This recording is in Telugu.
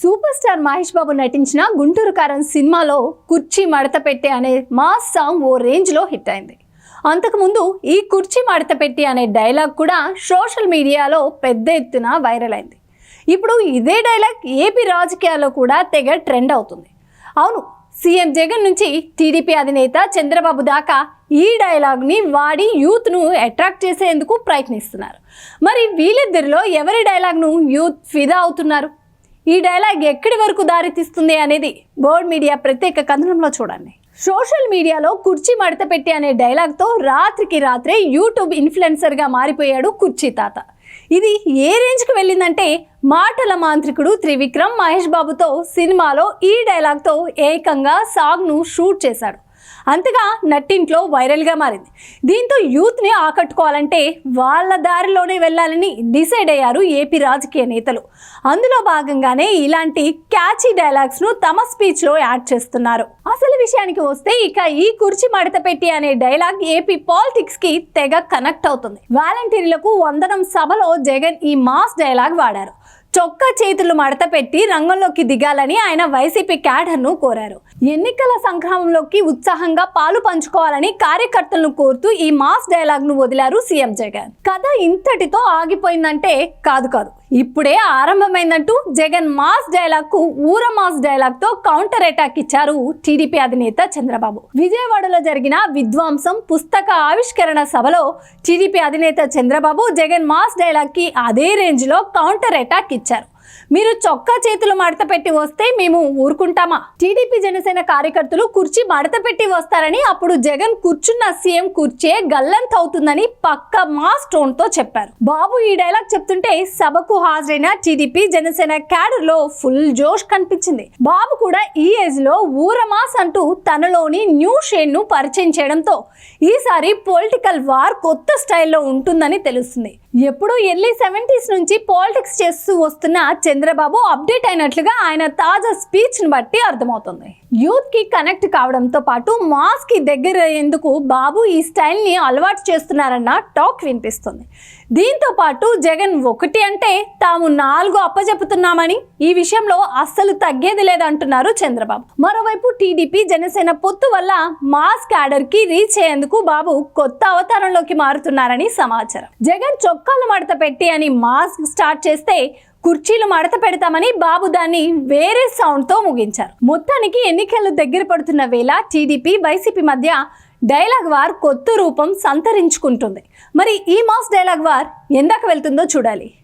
సూపర్ స్టార్ మహేష్ బాబు నటించిన గుంటూరు కారం సినిమాలో కుర్చీ మడత పెట్టే అనే మాస్ సాంగ్ ఓ రేంజ్లో హిట్ అయింది. అంతకుముందు ఈ కుర్చీ మడత పెట్టి అనే డైలాగ్ కూడా సోషల్ మీడియాలో పెద్ద ఎత్తున వైరల్ అయింది. ఇప్పుడు ఇదే డైలాగ్ ఏపీ రాజకీయాల్లో కూడా తెగ ట్రెండ్ అవుతుంది. అవును సీఎం జగన్ నుంచి టీడీపీ అధినేత చంద్రబాబు దాకా ఈ డైలాగ్ని వాడి యూత్ను అట్రాక్ట్ చేసేందుకు ప్రయత్నిస్తున్నారు. మరి వీళ్ళిద్దరిలో ఎవరి డైలాగ్ను యూత్ ఫిదా అవుతున్నారు? ఈ డైలాగ్ ఎక్కడి వరకు దారితీస్తుంది అనేది బోర్డ్ మీడియా ప్రత్యేక కథనంలో చూడండి. సోషల్ మీడియాలో కుర్చీ మడత పెట్టి అనే డైలాగ్తో రాత్రికి రాత్రే యూట్యూబ్ ఇన్ఫ్లుయెన్సర్గా మారిపోయాడు కుర్చీ తాత. ఇది ఏ రేంజ్కి వెళ్ళిందంటే మాటల మాంత్రికుడు త్రివిక్రమ్ మహేష్ బాబుతో సినిమాలో ఈ డైలాగ్తో ఏకంగా సాంగ్ను షూట్ చేశాడు. అంతగా నట్టింట్లో వైరల్గా మారింది. దీంతో యూత్ని ఆకట్టుకోవాలంటే వాళ్ళ దారిలోనే వెళ్ళాలని డిసైడ్ అయ్యారు ఏపీ రాజకీయ నేతలు. అందులో భాగంగానే ఇలాంటి క్యాచీ డైలాగ్స్ను తమ స్పీచ్లో యాడ్ చేస్తున్నారు. అసలు విషయానికి వస్తే ఇక ఈ కుర్చీ మడత పెట్టి అనే డైలాగ్ ఏపీ పాలిటిక్స్కి తెగ కనెక్ట్ అవుతుంది. వాలంటీర్లకు వందనం సభలో జగన్ ఈ మాస్ డైలాగ్ వాడారు. చొక్కా చేతులు మడత పెట్టి రంగంలోకి దిగాలని ఆయన వైసీపీ క్యాడర్ను కోరారు. ఎన్నికల సంగ్రామంలోకి ఉత్సాహంగా పాలు పంచుకోవాలని కార్యకర్తలను కోరుతూ ఈ మాస్ డైలాగ్ను వదిలారు సీఎం జగన్. కథ ఇంతటితో ఆగిపోయిందంటే కాదు కాదు. ఇప్పుడే ఆరంభమైందంటూ జగన్ మాస్ డైలాగ్కు ఊర మాస్ డైలాగ్తో కౌంటర్ అటాక్ ఇచ్చారు టీడీపీ అధినేత చంద్రబాబు. విజయవాడలో జరిగిన విధ్వంసం పుస్తక ఆవిష్కరణ సభలో టీడీపీ అధినేత చంద్రబాబు జగన్ మాస్ డైలాగ్కి అదే రేంజ్లో కౌంటర్ అటాక్ ఇచ్చారు. మీరు చొక్కా చేతులు మడత పెట్టి వస్తే మేము ఊరుకుంటామా? టీడీపీ జనసేన కార్యకర్తలు కుర్చీ మడత పెట్టి వస్తారని అప్పుడు జగన్ కూర్చున్న సీఎం కుర్చే గల్లంత అవుతుందని పక్క మాస్ టోన్తో చెప్పారు. బాబు ఈ డైలాగ్ చెప్తుంటే సభకు హాజరైన టీడీపీ జనసేన క్యాడర్లో ఫుల్ జోష్ కనిపించింది. బాబు కూడా ఈ ఏజ్లో ఊరమాస్ అంటూ తనలోని న్యూ షేడ్ను పరిచయం చేయడంతో ఈసారి పొలిటికల్ వార్ కొత్త స్టైల్లో ఉంటుందని తెలుస్తుంది. ఎప్పుడూ ఎర్లీ సెవెంటీస్ నుంచి పాలిటిక్స్ చేస్తూ వస్తున్న చంద్రబాబు అప్డేట్ అయినట్లుగా ఆయన తాజా స్పీచ్ని బట్టి అర్థమవుతుంది. యూత్కి కనెక్ట్ కావడంతో పాటు మాస్కి దగ్గర అయ్యేందుకు బాబు ఈ స్టైల్ని అలవాటు చేస్తున్నారన్న టాక్ వినిపిస్తుంది. దీంతో పాటు జగన్ ఒకటి అంటే తాము నాలుగు అప్పజెపుతున్నామని ఈ విషయంలో అస్సలు తగ్గేది లేదంటున్నారు చంద్రబాబు. మరోవైపు టీడీపీ జనసేన పొత్తు వల్ల మాస్ క్యాడర్ రీచ్ అయ్యేందుకు బాబు కొత్త అవతారంలోకి మారుతున్నారని సమాచారం. జగన్ చొక్కాలు మడత పెట్టి అని మాస్క్ స్టార్ట్ చేస్తే కుర్చీలు మడత పెడతామని బాబు దాన్ని వేరే సౌండ్తో ముగించారు. మొత్తానికి ఎన్నికలు దగ్గర పడుతున్న వేళ టీడీపీ వైసీపీ మధ్య డైలాగ్ వార్ కొత్త రూపం సంతరించుకుంటుంది. మరి ఈ మాస్ డైలాగ్ వార్ ఎందాక వెళ్తుందో చూడాలి.